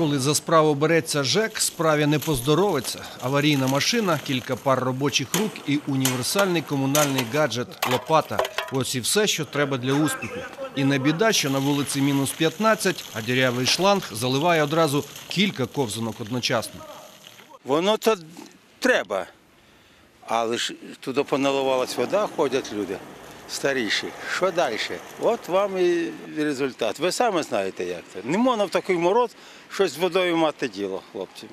Коли за справу береться ЖЕК, справі не поздоровиться. Аварійна машина, кілька пар робочих рук і універсальний комунальний гаджет лопата. Ось і все, що треба для успіху. І не біда, що на вулиці мінус 15, а дірявий шланг заливає одразу кілька ковзанок одночасно. Воно то треба. Але ж туди поналивалась вода, ходять люди старіші. Що далі? От вам і результат. Ви самі знаєте, як це. Не можна в такий мороз щось з водою мати діло, хлопці.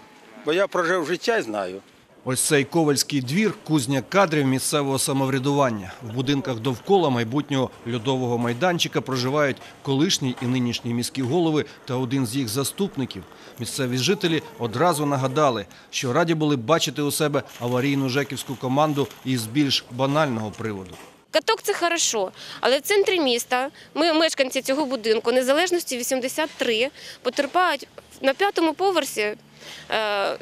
Бо я прожив життя і знаю. Ось цей ковальський двір – кузня кадрів місцевого самоврядування. В будинках довкола майбутнього льодового майданчика проживають колишні і нинішні міські голови та один з їх заступників. Місцеві жителі одразу нагадали, що раді були бачити у себе аварійну жеківську команду із більш банального приводу. Каток це хорошо, але в центрі міста ми, мешканці цього будинку, незалежності 83, потерпають на п'ятому поверсі е,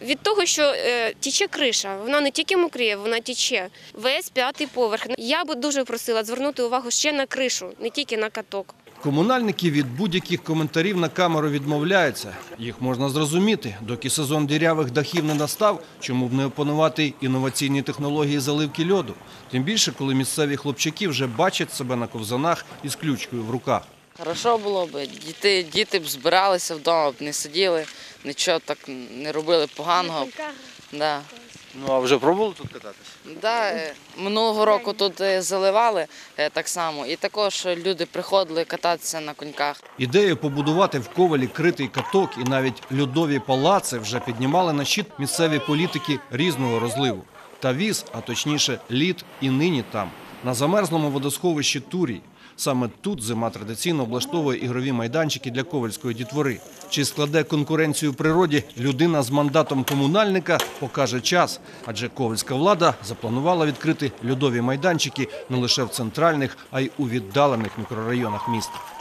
від того, що е, тіче криша. Вона не тільки мокріє, вона тіче. Весь п'ятий поверх. Я би дуже просила звернути увагу ще на кришу, не тільки на каток. Комунальники від будь-яких коментарів на камеру відмовляються. Їх можна зрозуміти. Доки сезон дірявих дахів не настав, чому б не опанувати інноваційні технології заливки льоду. Тим більше, коли місцеві хлопчаки вже бачать себе на ковзанах із ключкою в руках. Хорошо було б. Діти, діти б збиралися вдома, б не сиділи, нічого так не робили поганого. Да. Ну а вже пробували тут кататися? Да, е, минулого року тут е, заливали е, так само, і також люди приходили кататися на коньках. Ідею побудувати в Ковалі критий каток і навіть льодові палаци вже піднімали на щит місцеві політики різного розливу. Та віз, а точніше лід і нині там, на замерзлому водосховищі Турій. Саме тут зима традиційно облаштовує ігрові майданчики для ковальської дітвори. Чи складе конкуренцію природі людина з мандатом комунальника, покаже час. Адже ковальська влада запланувала відкрити льодові майданчики не лише в центральних, а й у віддалених мікрорайонах міста.